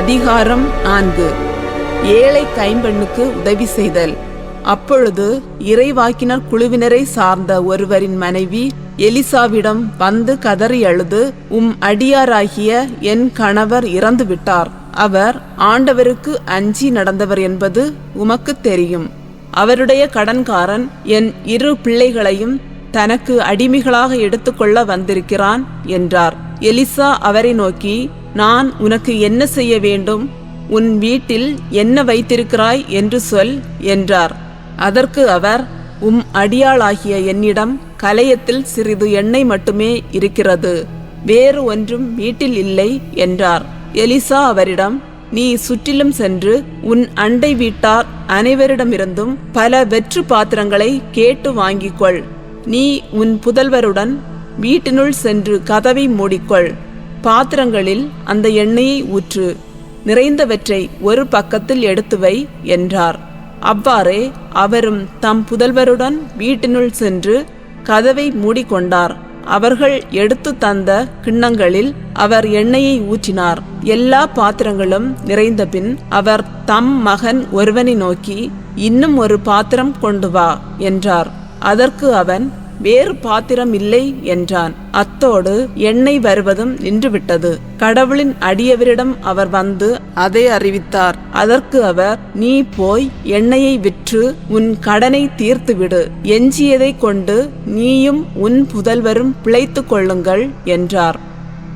அதிகாரம் நான்கு. ஏழை கைம்பெண்ணுக்கு உதவி செய்தல். அப்பொழுது இறைவாக்கினர் குழுவினரை சார்ந்த ஒருவரின் மனைவி எலிசாவிடம் வந்து கதறி அழுது உம் அடியாராகிய என் கணவர் இறந்து விட்டார். அவர் ஆண்டவருக்கு அஞ்சி நடந்தவர் என்பது உமக்கு தெரியும். அவருடைய கடன்காரன் என் இரு பிள்ளைகளையும் தனக்கு அடிமைகளாக எடுத்துக்கொள்ள வந்திருக்கிறான் என்றார். எலிசா அவரை நோக்கி நான் உனக்கு என்ன செய்ய வேண்டும்? உன் வீட்டில் என்ன வைத்திருக்கிறாய் என்று சொல் என்றார். அதற்கு அவர் உம் அடியாளாகிய என்னிடம் கலையத்தில் சிறிது எண்ணெய் மட்டுமே இருக்கிறது. வேறு ஒன்றும் வீட்டில் இல்லை என்றார். எலிசா அவரிடம் நீ சுற்றிலும் சென்று உன் அண்டை வீட்டார் அனைவரிடமிருந்தும் பல வெற்று பாத்திரங்களை கேட்டு வாங்கிக்கொள். நீ உன் புதல்வருடன் வீட்டினுள் சென்று கதவை மூடிக்கொள். பாத்திரங்களில் அந்த எண்ணெயை ஊற்று நிறைந்தவற்றை ஒரு பக்கத்தில் எடுத்து வை என்றார். அவ்வாறே அவரும் தம் புதல்வருடன் வீட்டினுள் சென்று கதவை மூடிக்கொண்டார். அவர்கள் எடுத்து தந்த கிண்ணங்களில் அவர் எண்ணெயை ஊற்றினார். எல்லா பாத்திரங்களும் நிறைந்தபின் அவர் தம் மகன் ஒருவனை நோக்கி இன்னும் ஒரு பாத்திரம் கொண்டு வா என்றார். அதற்கு அவன் வேறு பாத்திரம் இல்லை என்றான். அத்தோடு எண்ணெய் வருவதும் நின்றுவிட்டது. கடவுளின் அடியவரிடம் அவர் வந்து அதை அறிவித்தார். அதற்கு அவர் நீ போய் எண்ணெயை விற்று உன் கடனை தீர்த்துவிடு. எஞ்சியதை கொண்டு நீயும் உன் புதல்வரும் பிழைத்துக் கொள்ளுங்கள் என்றார்.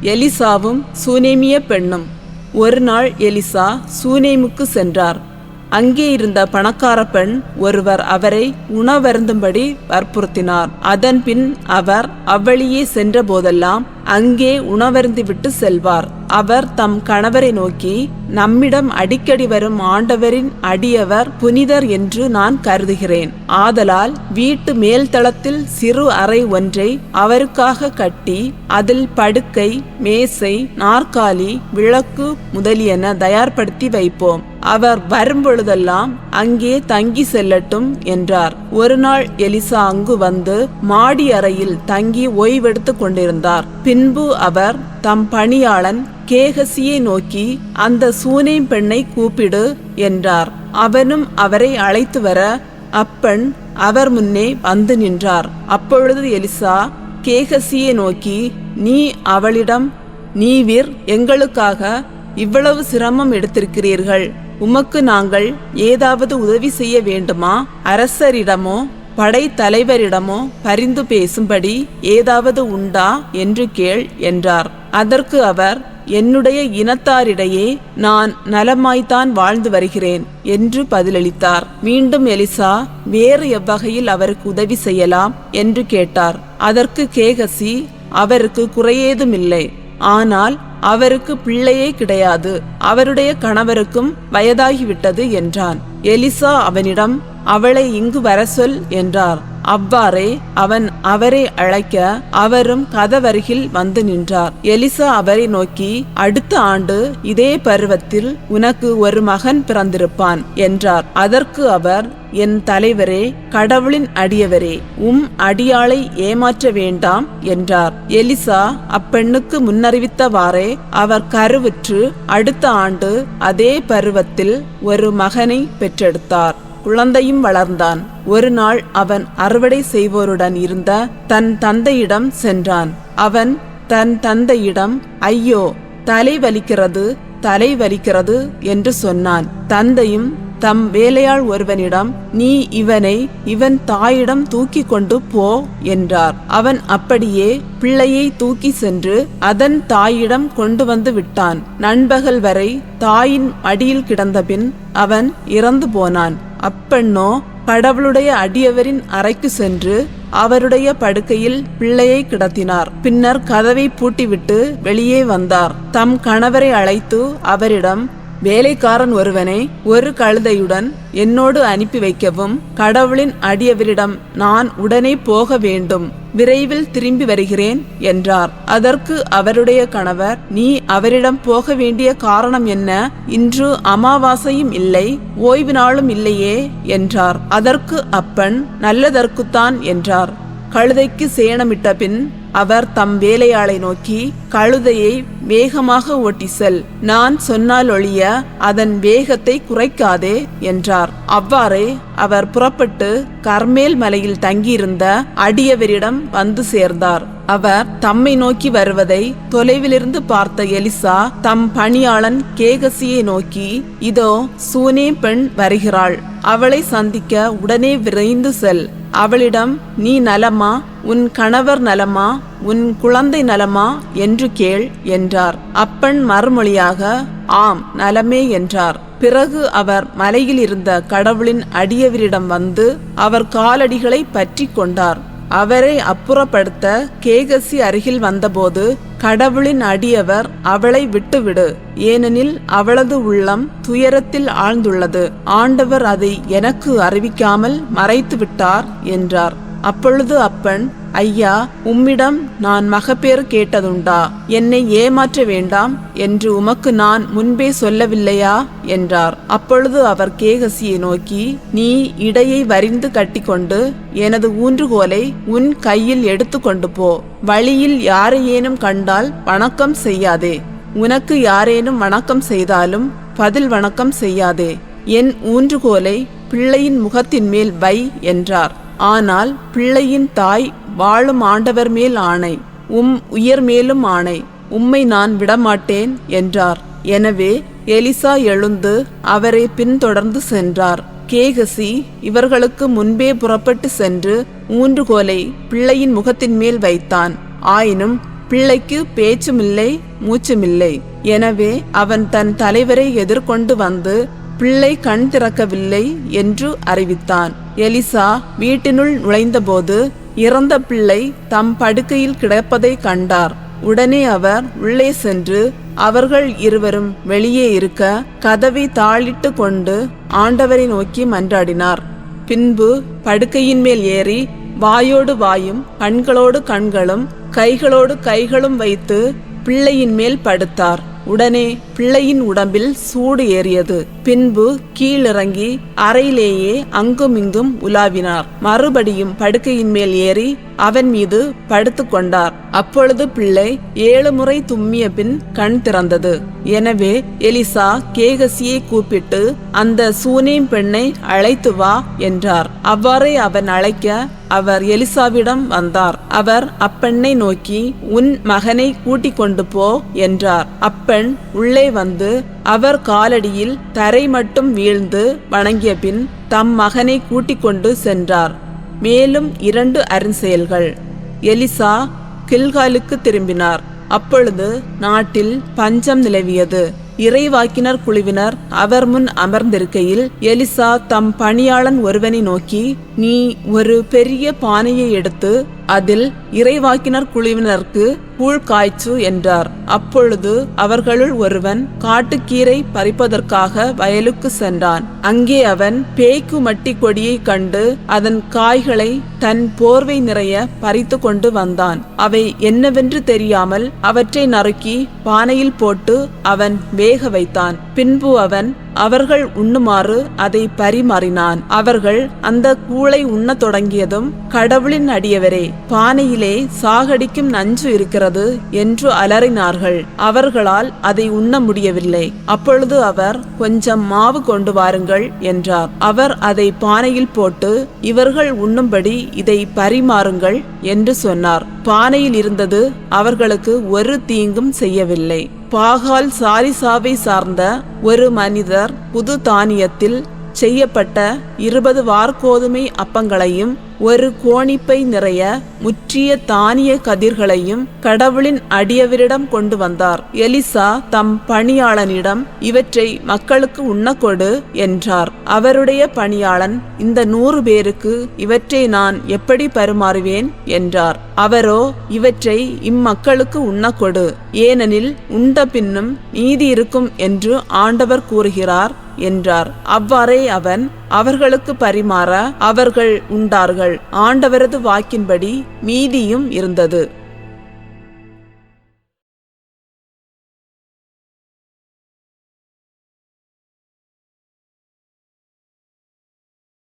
எலிசாவும் சூனேமிய பெண்ணும். ஒரு நாள் எலிசா சூனேமுக்கு சென்றார். அங்கே இருந்த பணக்கார பெண் ஒருவர் அவரை உணவருந்தும்படி வற்புறுத்தினார். அதன்பின் அவர் அவ்வழியே சென்ற போதெல்லாம் அங்கே உணவருந்திவிட்டு செல்வார். அவர் தம் கணவரை நோக்கி நம்மிடம் அடிக்கடி வரும் ஆண்டவரின் அடியவர் புனிதர் என்று நான் கருதுகிறேன். ஆதலால் வீட்டு மேல்தளத்தில் சிறு அறை ஒன்றை அவருக்காக கட்டி அதில் படுக்கை மேசை நாற்காலி விளக்கு முதலியன தயார்படுத்தி வைப்போம். அவர் வரும்பொழுதெல்லாம் அங்கே தங்கி செல்லட்டும் என்றார். ஒரு நாள் எலிசா அங்கு வந்து மாடி அறையில் தங்கி ஓய்வெடுத்துக் கொண்டிருந்தார். பின்பு அவர் தம் பணியாளன் கேகசியை நோக்கி அந்த சூனேம் பெண்ணை கூப்பிடு என்றார். அவனும் அவரை அழைத்து வர அப்பெண் அவர் முன்னே வந்து நின்றார். அப்பொழுது எலிசா கேகசியை நோக்கி நீ அவளிடம் நீவிர் எங்களுக்காக இவ்வளவு சிரமம் எடுத்திருக்கிறீர்கள். உமக்கு நாங்கள் ஏதாவது உதவி செய்ய வேண்டுமா? அரசரிடமோ படை தலைவரிடமோ பரிந்து பேசும்படி ஏதாவது உண்டா? என்று கேள் என்றார். அதற்கு அவர் என்னுடைய இனத்தாரிடையே நான் நலமாய்த்தான் வாழ்ந்து வருகிறேன் என்று பதிலளித்தார். மீண்டும் எலிசா வேறு எவ்வகையில் அவருக்கு உதவி செய்யலாம் என்று கேட்டார். அதற்கு கேகசி அவருக்கு குறையேதுமில்லை. ஆனால் அவருக்கு பிள்ளையே கிடையாது. அவருடைய கணவருக்கும் வயதாகிவிட்டது என்றான். எலிசா அவனிடம் அவளை இங்கு வர சொல் என்றார். அவ்வாறே அவன் அவரை அழைக்க அவரும் கதவருகில் வந்து நின்றார். எலிசா அவரை நோக்கி அடுத்த ஆண்டு இதே பருவத்தில் உனக்கு ஒரு மகன் பிறந்திருப்பான் என்றார். அதற்கு அவர் என் தலைவரே கடவுளின் அடியவரே உம் அடியாளை ஏமாற்ற வேண்டாம் என்றார். எலிசா அப்பெண்ணுக்கு முன்னறிவித்தவாறே அவர் கருவுற்று அடுத்த ஆண்டு அதே பருவத்தில் ஒரு மகனை பெற்றெடுத்தார். குழந்தையும் வளர்ந்தான். ஒரு நாள் அவன் அறுவடை செய்வோருடன் இருந்த தன் தந்தையிடம் சென்றான். அவன் தன் தந்தையிடம் ஐயோ தலை வலிக்கிறது தலை வலிக்கிறது என்று சொன்னான். தந்தையும் தம் வேலையாள் ஒருவனிடம் நீ இவனை இவன் தாயிடம் தூக்கி கொண்டு போ என்றார். அவன் அப்படியே பிள்ளையை தூக்கி சென்று அதன் தாயிடம் கொண்டு வந்து விட்டான். நண்பகல் வரை தாயின் அடியில் கிடந்தபின் அவன் இறந்து போனான். அப்பெண்ணோ கடவுளுடைய அடியவரின் அறைக்கு சென்று அவருடைய படுக்கையில் பிள்ளையை கிடத்தினார். பின்னர் கதவை பூட்டிவிட்டு வெளியே வந்தார். தம் கணவரை அழைத்து அவரிடம் வேலைக்காரன் ஒருவனை ஒரு கழுதையுடன் என்னோடு அனுப்பி வைக்கவும் கடவுளின் அடியவரிடம் நான் உடனே போக வேண்டும் விரைவில் திரும்பி வருகிறேன் என்றார். அதற்கு அவருடைய கணவர் நீ அவரிடம் போக வேண்டிய காரணம் என்ன? இன்று அமாவாசையும் இல்லை ஓய்வு நாளும் இல்லையே என்றார். அதற்கு அப்பன் நல்லதற்குத்தான் என்றார். கழுதைக்கு சேணமிட்ட பின் அவர் தம் வேலையாளை நோக்கி கழுதையை வேகமாக ஓட்டி செல். நான் சொன்னால் ஒழிய அதன் வேகத்தை குறைக்காதே என்றார். அவ்வாறே அவர் புறப்பட்டு கர்மேல் மலையில் தங்கியிருந்த அடியவரிடம் வந்து சேர்ந்தார். அவர் தம்மை நோக்கி வருவதை தொலைவிலிருந்து பார்த்த எலிசா தம் பணியாளன் கேகசியை நோக்கி இதோ சூனே பெண் வருகிறாள். அவளை சந்திக்க உடனே விரைந்து செல். அவளிடம் நீ நலமா? உன் கணவர் நலமா? உன் குழந்தை நலமா? என்று கேள் என்றார். அப்பன் மறுமொழியாக ஆம் நலமே என்றார். பிறகு அவர் மலையில் இருந்த கடவுளின் அடியவரிடம் வந்து அவர் காலடிகளை பற்றி கொண்டார். அவரை அப்புறப்படுத்த கேகசி அருகில் வந்தபோது கடவுளின் அடியவர் அவளை விட்டுவிடு. ஏனெனில் அவளது உள்ளம் துயரத்தில் ஆழ்ந்துள்ளது. ஆண்டவர் அதை எனக்கு அறிவிக்காமல் மறைத்து விட்டார் என்றார். அப்பொழுது அப்பன் ஐயா உம்மிடம் நான் மகப்பேறு கேட்டதுண்டா. என்னை ஏமாற்ற வேண்டாம் என்று உமக்கு நான் முன்பே சொல்லவில்லையா? என்றார். அப்பொழுது அவர் கேகசியை நோக்கி நீ இடையை வரிந்து கட்டிக்கொண்டு எனது ஊன்றுகோலை உன் கையில் எடுத்துக்கொண்டு போ. வழியில் யாரையேனும் கண்டால் வணக்கம் செய்யாதே. உனக்கு யாரேனும் வணக்கம் செய்தாலும் பதில் வணக்கம் செய்யாதே. என் ஊன்றுகோலை பிள்ளையின் முகத்தின் மேல் வை என்றார். ஆனால் பிள்ளையின் தாய் வாழும் ஆண்டவர் மேல் ஆணை உம் உயர் மேலும் ஆணை உம்மை நான் விடமாட்டேன் என்றார். எனவே எலிசா எழுந்து அவரை பின்தொடர்ந்து சென்றார். கேகசி இவர்களுக்கு முன்பே புறப்பட்டு சென்று ஊன்றுகோலை பிள்ளையின் முகத்தின் மேல் வைத்தான். ஆயினும் பிள்ளைக்கு பேச்சுமில்லை மூச்சுமில்லை. எனவே அவன் தன் தலைவரை எதிர்கொண்டு வந்து பிள்ளை கண் திறக்கவில்லை என்று அறிவித்தான். எலிசா வீட்டினுள் நுழைந்தபோது இறந்த பிள்ளை தம் படுக்கையில் கிடப்பதை கண்டார். உடனே அவர் உள்ளே சென்று அவர்கள் இருவரும் வெளியே இருக்க கதவை தாளிட்டு கொண்டு ஆண்டவரை நோக்கி மன்றாடினார். பின்பு படுக்கையின் மேல் ஏறி வாயோடு வாயும் கண்களோடு கண்களும் கைகளோடு கைகளும் வைத்து பிள்ளையின் மேல் படுத்தார். உடனே பிள்ளையின் உடம்பில் சூடு ஏறியது. பின்பு கீழிறங்கி அறையிலேயே அங்குமிங்கும் உலாவினார். மறுபடியும் படுக்கையின் மேல் ஏறி அவன் மீது படுத்து கொண்டார். அப்பொழுது பிள்ளை ஏழு முறை தும்மிய பின் கண் திறந்தது. எனவே எலிசா கேகசியை கூப்பிட்டு அந்த சூனேம் பெண்ணை அழைத்து வா என்றார். அவ்வாறே அவன் அழைக்க அவர் எலிசாவிடம் வந்தார். அவர் அப்பெண்ணை நோக்கி உன் மகனை கூட்டிக் கொண்டு போ என்றார். அப்பெண் உள்ளே வந்து அவர் காலடியில் தரை மட்டும் வீழ்ந்து வணங்கிய பின் தம் மகனை கூட்டிக் கொண்டு சென்றார். மேலும் இரண்டு அருஞ்செயல்கள். எலிசா கில்காலுக்கு திரும்பினார். அப்பொழுது நாட்டில் பஞ்சம் நிலவியது. இறைவாக்கினர் குழுவினர் அவர் முன் அமர்ந்திருக்கையில் எலிசா தம் பணியாளன் ஒருவனை நோக்கி நீ ஒரு பெரிய பானையை எடுத்து அதில் இறைவாக்கினர் குழுவினருக்கு கூழ் காய்ச்சு என்றார். அப்பொழுது அவர்களுள் ஒருவன் காட்டுக்கீரை பறிப்பதற்காக வயலுக்கு சென்றான். அங்கே அவன் பேய்க்கு மட்டி கொடியை கண்டு அதன் காய்களை தன் போர்வை நிறைய பறித்து கொண்டு வந்தான். அவை என்னவென்று தெரியாமல் அவற்றை நறுக்கி பானையில் போட்டு அவன் வேக வைத்தான். பின்பு அவன் அவர்கள் உண்ணுமாறு அதை பரிமாறினான். அவர்கள் அந்த கூளை உண்ணத் தொடங்கியதும் கடவுளின் அடியவரே பானையிலே சாகடிக்கும் நஞ்சு இருக்கிறது என்று அலறினார்கள். அவர்களால் அதை உண்ண முடியவில்லை. அப்பொழுது அவர் கொஞ்சம் மாவு கொண்டு வாருங்கள் என்றார். அவர் அதை பானையில் போட்டு இவர்கள் உண்ணும்படி இதை பரிமாறுங்கள் என்று சொன்னார். பானையில் இருந்தது அவர்களுக்கு ஒரு தீங்கும் செய்யவில்லை. பாகால் சாரிசாவை சார்ந்த ஒரு மனிதர் புது தானியத்தில் செய்யப்பட்ட இருபது வார்கோதுமை அப்பங்களையும் ஒரு கோணிப்பை நிறைய முற்றிய தானிய கதிர்களையும் கடவுளின் அடியவரிடம் கொண்டு வந்தார். எலிசா தம் பணியாளனிடம் இவற்றை மக்களுக்கு உண்ணக்கொடு என்றார். அவருடைய பணியாளன் இந்த நூறு பேருக்கு இவற்றை நான் எப்படி பரிமாறுவேன்? என்றார். அவரோ இவற்றை இம்மக்களுக்கு உண்ணக்கொடு. ஏனெனில் உண்ட பின்னும் நீதி இருக்கும் என்று ஆண்டவர் கூறுகிறார் என்றார். அவ்வாறே அவன் அவர்களுக்கு பரிமாற அவர்கள் உண்டார்கள். ஆண்டவரது வாக்கின்படி மீதியும் இருந்தது.